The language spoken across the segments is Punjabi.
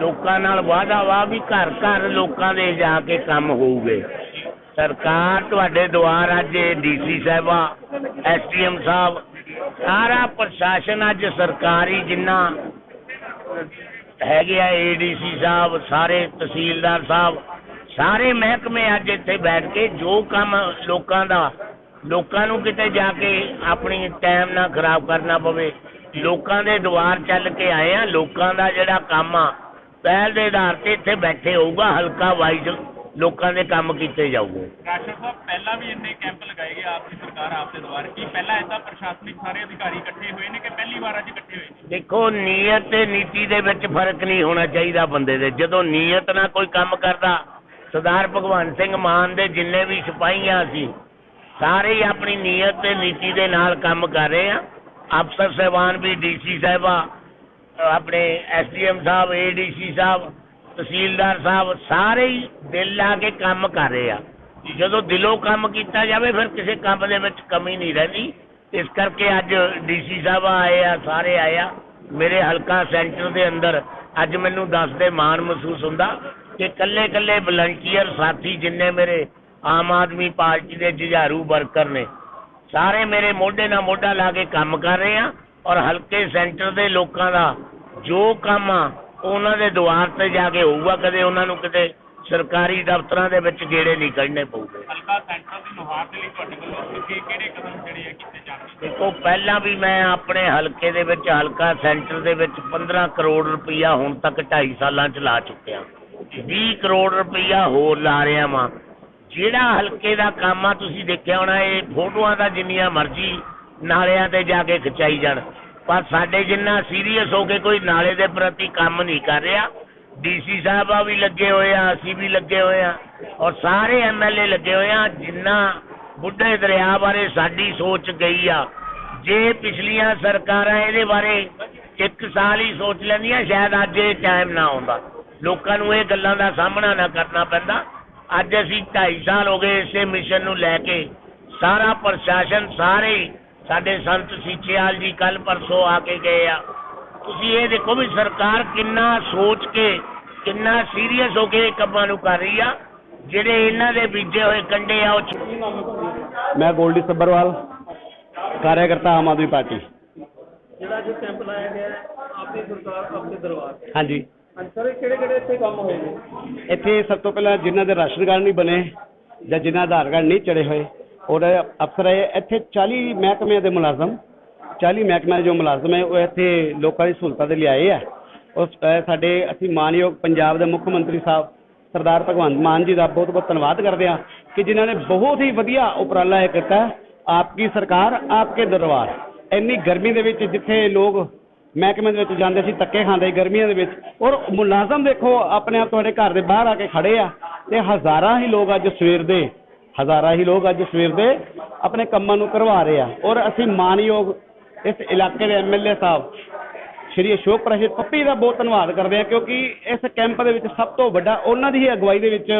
ਲੋਕਾਂ ਨਾਲ ਵਾਅਦਾ ਵਾ ਵੀ ਘਰ ਘਰ ਲੋਕਾਂ ਦੇ ਜਾ ਕੇ ਕੰਮ ਹੋਊਗੇ। ਸਰਕਾਰ ਤੁਹਾਡੇ ਦੁਆਰ ਅੱਜ ਡੀਸੀ ਸਾਹਿਬਾ ਐਸਟੀਐਮ ਸਾਹਿਬ, ਸਾਰਾ ਪ੍ਰਸ਼ਾਸਨ ਅੱਜ ਸਰਕਾਰੀ ਜਿੰਨਾ ਹੈਗੇ ਆ, ਏਡੀਸੀ ਸਾਹਿਬ, ਸਾਰੇ ਤਹਿਸੀਲਦਾਰ ਸਾਹਿਬ, ਸਾਰੇ ਮਹਿਕਮੇ ਅੱਜ ਇੱਥੇ ਬੈਠ ਕੇ ਜੋ ਕੰਮ ਲੋਕਾਂ ਦਾ, ਲੋਕਾਂ ਨੂੰ ਕਿਤੇ ਜਾ ਕੇ ਆਪਣੀ ਟਾਈਮ ਨਾ ਖਰਾਬ ਕਰਨਾ ਪਵੇ। ਲੋਕਾਂ ਦੇ ਦੁਆਰ ਚੱਲ ਕੇ ਆਏ ਆ, ਲੋਕਾਂ ਦਾ ਜਿਹੜਾ ਕੰਮ ਆ ਪਹਿਲ ਦੇ ਆਧਾਰ ਤੇ ਇੱਥੇ ਬੈਠੇ ਹੋਊਗਾ ਹਲਕਾ ਵਾਈਜ਼ ਲੋਕਾਂ ਦੇ ਕੰਮ ਕੀਤੇ ਜਾਊਗੇ। ਰਾਸ਼ਟਰ ਸਾਹਿਬ ਪਹਿਲਾਂ ਵੀ ਇੰਨੇ ਕੈਂਪ ਲਗਾਏ ਗਏ ਆਪ ਦੀ ਸਰਕਾਰ ਆਪ ਦੇ ਦੁਆਰ ਕੀ ਪਹਿਲਾਂ ਏਦਾਂ ਪ੍ਰਸ਼ਾਸਨਿਕ ਸਾਰੇ ਅਧਿਕਾਰੀ ਇਕੱਠੇ ਹੋਏ ਨੇ ਕਿ ਪਹਿਲੀ ਵਾਰ ਅੱਜ ਇਕੱਠੇ ਹੋਏ ਨੇ? ਦੇਖੋ ਨੀਅਤ ਤੇ ਨੀਤੀ ਦੇ ਵਿੱਚ ਫ਼ਰਕ ਨਹੀਂ ਹੋਣਾ ਚਾਹੀਦਾ ਬੰਦੇ ਦੇ। ਜਦੋਂ ਨੀਅਤ ਨਾਲ ਕੋਈ ਕੰਮ ਕਰਦਾ ਸਰਦਾਰ ਭਗਵੰਤ ਸਿੰਘ ਮਾਨ ਦੇ ਜਿੰਨੇ ਵੀ ਸਿਪਾਹੀਆਂ ਸੀ ਸਾਰੇ ਹੀ ਆਪਣੀ ਨੀਅਤ ਤੇ ਨੀਤੀ ਦੇ ਨਾਲ ਕੰਮ ਕਰ ਰਹੇ ਆ। ਅਫਸਰ ਸਾਹਿਬਾਨ ਵੀ ਡੀਸੀ ਸਾਹਿਬਾ ਆਪਣੇ ਐਸਡੀਐਮ ਸਾਹਿਬ ਏਡੀਸੀ ਸਾਹਿਬ, ਤਹਿਸੀਲਦਾਰ ਸਾਹਿਬ, ਸਾਰੇ ਹੀ ਦਿਲ ਲਾ ਕੇ ਕੰਮ ਕਰ ਰਹੇ ਆ। ਜਦੋਂ ਦਿਲੋਂ ਕੰਮ ਕੀਤਾ ਜਾਵੇ, ਫਿਰ ਕਿਸੇ ਕੰਮ ਦੇ ਵਿੱਚ ਕਮੀ ਨਹੀਂ ਰਹਿੰਦੀ। ਇਸ ਕਰਕੇ ਅੱਜ ਡੀਸੀ ਸਾਹਿਬ ਆਏ ਆ, ਸਾਰੇ ਆਏ ਆ। ਮੇਰੇ ਹਲਕਾ ਸੈਂਟਰ ਦੇ ਅੰਦਰ ਅੱਜ ਮੈਨੂੰ ਦੱਸਦੇ ਮਾਣ ਮਹਿਸੂਸ ਹੁੰਦਾ ਕਿ ਕੱਲੇ ਕੱਲੇ ਵਲੰਟੀਅਰ ਸਾਥੀ ਜਿੰਨੇ ਮੇਰੇ ਆਮ ਆਦਮੀ ਪਾਰਟੀ ਦੇ ਜੁਝਾਰੂ ਵਰਕਰ ਨੇ, ਸਾਰੇ ਮੇਰੇ ਮੋਢੇ ਨਾਲ ਮੋਢਾ ਲਾ ਕੇ ਕੰਮ ਕਰ ਰਹੇ ਆ। ਔਰ ਹਲਕੇ ਸੈਂਟਰ ਦੇ ਲੋਕਾਂ ਦਾ ਜੋ ਕੰਮ ਆ ਉਹਨਾਂ ਦੇ ਦੁਆਰ ਤੇ ਜਾ ਕੇ ਹੋਊਗਾ ਕਦੇ ਉਹਨਾਂ ਨੂੰ ਕਿਤੇ ਸਰਕਾਰੀ ਦਫ਼ਤਰਾਂ ਦੇ ਵਿੱਚ ਗੇੜੇ ਨਹੀਂ ਕੱਢਣੇ ਪਊਗੇ। ਹਲਕਾ ਸੈਂਟਰ ਦੀ ਨੁਹਾਰ ਦੇ ਲਈ ਤੁਹਾਡੇ ਵੱਲੋਂ ਕਿਹੜੇ ਕਦਮ ਜਿਹੜੇ ਆ ਕੀਤੇ ਜਾਣਗੇ? ਦੇਖੋ ਪਹਿਲਾਂ ਵੀ ਮੈਂ ਆਪਣੇ ਹਲਕੇ ਦੇ ਵਿੱਚ ਹਲਕਾ ਸੈਂਟਰ ਦੇ ਵਿੱਚ 15 ਕਰੋੜ ਰੁਪਈਆ ਹੁਣ ਤੱਕ 2.5 ਸਾਲਾਂ ਚ ਲਾ ਚੁੱਕਿਆ। 20 ਕਰੋੜ ਰੁਪਈਆ ਹੋਰ ਲਾ ਰਿਹਾ ਵਾਂ। ਜਿਹੜਾ ਹਲਕੇ ਦਾ ਕੰਮ ਆ ਤੁਸੀਂ ਦੇਖਿਆ ਹੋਣਾ ਇਹ ਫੋਟੋਆਂ ਦਾ ਜਿੰਨੀਆਂ ਮਰਜ਼ੀ ਨਾਲਿਆਂ ਤੇ ਜਾ ਕੇ ਖਿਚਾਈ ਜਾਣ। ਪਰ ਸਾਡੇ ਜਿੰਨਾ ਸੀਰੀਅਸ ਹੋ ਕੇ ਕੋਈ ਨਾਲੇ ਦੇ ਪ੍ਰਤੀ ਕੰਮ ਨਹੀਂ ਕਰ ਰਿਹਾ ਡੀਸੀ ਸਾਹਿਬਾ ਵੀ ਲੱਗੇ ਹੋਏ ਆ, ਅਸੀਂ ਵੀ ਲੱਗੇ ਹੋਏ ਆ, ਔਰ ਸਾਰੇ ਐਮਐਲਏ ਲੱਗੇ ਹੋਏ ਆ, ਜਿੰਨਾ ਬੁੱਢੇ ਦਰਿਆ ਬਾਰੇ ਸਾਡੀ ਸੋਚ ਗਈ ਆ। ਜੇ ਪਿਛਲੀਆਂ ਸਰਕਾਰਾਂ ਇਹਦੇ ਬਾਰੇ ਇੱਕ ਸਾਲ ਹੀ ਸੋਚ ਲੈਂਦੀਆਂ, ਸ਼ਾਇਦ ਅੱਜ ਇਹ ਟਾਈਮ ਨਾ ਆਉਂਦਾ। ਲੋਕਾਂ ਨੂੰ ਇਹ ਗੱਲਾਂ ਦਾ ਸਾਹਮਣਾ ਨਾ ਕਰਨਾ ਪੈਂਦਾ। ਅੱਜ ਅਸੀਂ 2.5 ਸਾਲ ਹੋ ਗਏ ਇਸੇ ਮਿਸ਼ਨ ਨੂੰ ਲੈ ਕੇ। ਸਾਰਾ ਪ੍ਰਸ਼ਾਸਨ, ਸਾਰੇ ਸਾਡੇ ਸੰਤ ਸੀਚੇਵਾਲ ਜੀ ਕੱਲ ਪਰਸੋਂ ਆ ਕੇ ਗਏ ਆ। ਤੁਸੀਂ ਇਹ ਦੇਖੋ ਵੀ ਸਰਕਾਰ ਕਿੰਨਾ ਸੋਚ ਕੇ ਕਿੰਨਾ ਸੀਰੀਅਸ ਹੋ ਕੇ ਕੰਮਾਂ ਨੂੰ ਕਰ ਰਹੀ ਆ। ਜਿਹੜੇ ਇਹਨਾਂ ਦੇ ਬੀਜੇ ਹੋਏ ਕੰਡੇ ਆ ਉਹ ਮੈਂ ਗੋਲਡੀ ਸੱਬਰਵਾਲ ਕਾਰਜਕਰਤਾ ਆਮ ਆਦਮੀ ਪਾਰਟੀ। ਜਿਹੜਾ ਅੱਜ ਕੈਂਪ ਲਾਇਆ ਗਿਆ ਹੈ ਆਪਣੀ ਸਰਕਾਰ ਆਪਣੇ ਦਰਬਾਰ ਹਾਂਜੀ। ਹਾਂਜੀ ਸਰ ਕਿਹੜੇ ਕਿਹੜੇ ਇੱਥੇ ਕੰਮ ਹੋਏ ਨੇ? ਇੱਥੇ ਸਭ ਤੋਂ ਪਹਿਲਾਂ ਜਿਨ੍ਹਾਂ ਦੇ ਰਾਸ਼ਨ ਕਾਰਡ ਨਹੀਂ ਬਣੇ ਜਾਂ ਜਿਨ੍ਹਾਂ ਦਾ ਆਧਾਰ ਕਾਰਡ ਨਹੀਂ ਚੜੇ ਹੋਏ ਔਰ ਅਫਸਰ ਹੈ ਇੱਥੇ 40 ਮਹਿਕਮਿਆਂ ਦੇ ਮੁਲਾਜ਼ਮ 40 ਮਹਿਕਮਿਆਂ ਦੇ ਜੋ ਮੁਲਾਜ਼ਮ ਹੈ, ਉਹ ਇੱਥੇ ਲੋਕਾਂ ਦੀ ਸਹੂਲਤਾਂ ਦੇ ਲਈ ਆਏ ਆ। ਔਰ ਸਾਡੇ ਅਸੀਂ ਮਾਨਯੋਗ ਪੰਜਾਬ ਦੇ ਮੁੱਖ ਮੰਤਰੀ ਸਾਹਿਬ, ਸਰਦਾਰ ਭਗਵੰਤ ਮਾਨ ਜੀ ਦਾ ਬਹੁਤ ਬਹੁਤ ਧੰਨਵਾਦ ਕਰਦੇ ਹਾਂ ਕਿ ਜਿਨ੍ਹਾਂ ਨੇ ਬਹੁਤ ਹੀ ਵਧੀਆ ਉਪਰਾਲਾ ਇਹ ਕੀਤਾ। ਹੈ। ਆਪਕੀ ਸਰਕਾਰ, ਆਪਕੇ ਦਰਬਾਰ। ਇੰਨੀ ਗਰਮੀ ਦੇ ਵਿੱਚ ਜਿੱਥੇ ਲੋਕ ਮਹਿਕਮੇ ਦੇ ਵਿੱਚ ਜਾਂਦੇ ਸੀ, ਧੱਕੇ ਖਾਂਦੇ ਗਰਮੀਆਂ ਦੇ ਵਿੱਚ। ਔਰ ਮੁਲਾਜ਼ਮ ਦੇਖੋ, ਆਪਣੇ ਆਪ ਤੁਹਾਡੇ ਘਰ ਦੇ ਬਾਹਰ ਆ ਕੇ ਖੜੇ ਆ ਤੇ ਹਜ਼ਾਰਾਂ ਹੀ ਲੋਕ ਅੱਜ ਸਵੇਰ ਦੇ ਹਜ਼ਾਰਾਂ ਹੀ ਲੋਕ ਅੱਜ ਸਵੇਰ ਦੇ ਆਪਣੇ ਕੰਮਾਂ ਨੂੰ ਕਰਵਾ ਰਹੇ ਆ। ਔਰ ਅਸੀਂ ਮਾਨਯੋਗ ਇਸ ਇਲਾਕੇ ਦੇ ਐਮਐਲਏ ਸਾਹਿਬ, ਸ਼੍ਰੀ ਅਸ਼ੋਕ ਪ੍ਰਸ਼ਦ ਪੱਪੀ ਦਾ ਬਹੁਤ ਧੰਨਵਾਦ ਕਰਦੇ ਆ, ਕਿਉਂਕਿ ਇਸ ਕੈਂਪ ਦੇ ਵਿੱਚ ਸਭ ਤੋਂ ਵੱਡਾ ਉਹਨਾਂ ਦੀ ਹੀ ਅਗਵਾਈ ਦੇ ਵਿੱਚ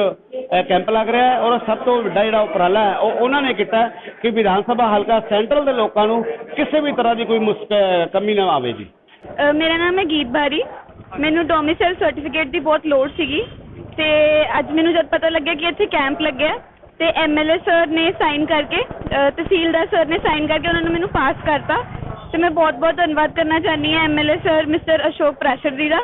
ਕੈਂਪ ਲੱਗ ਰਿਹਾ ਹੈ। ਔਰ ਸਭ ਤੋਂ ਵੱਡਾ ਜਿਹੜਾ ਉਪਰਾਲਾ ਹੈ, ਉਹ ਉਹਨਾਂ ਨੇ ਕੀਤਾ ਕਿ ਵਿਧਾਨ ਸਭਾ ਹਲਕਾ ਸੈਂਟਰਲ ਦੇ ਲੋਕਾਂ ਨੂੰ ਕਿਸੇ ਵੀ ਤਰ੍ਹਾਂ ਦੀ ਕੋਈ ਮੁਸ਼ਕ ਕਮੀ ਨਾ ਆਵੇ ਜੀ। ਮੇਰਾ ਨਾਮ ਹੈ ਗੀਤ ਬਾਰੀ। ਮੈਨੂੰ ਡੋਮਿਸਾਈਲ ਸਰਟੀਫਿਕੇਟ ਦੀ ਬਹੁਤ ਲੋੜ ਸੀਗੀ ਤੇ ਅੱਜ ਮੈਨੂੰ ਜਦ ਪਤਾ ਲੱਗਿਆ ਕਿ ਇੱਥੇ ਕੈਂਪ ਲੱਗਿਆ ਤੇ ਐਮਐਲਏ ਸਰ ਨੇ ਸਾਈਨ ਕਰਕੇ ਤਹਿਸੀਲਦਾਰ ਸਰ ਨੇ ਸਾਈਨ ਕਰਕੇ ਉਹਨਾਂ ਨੇ ਮੈਨੂੰ ਪਾਸ ਕਰਤਾ। ਤੇ ਮੈਂ ਬਹੁਤ ਬਹੁਤ ਧੰਨਵਾਦ ਕਰਨਾ ਚਾਹੁੰਦੀ ਹਾਂ MLA sir mister Ashok Prashar ji ਦਾ।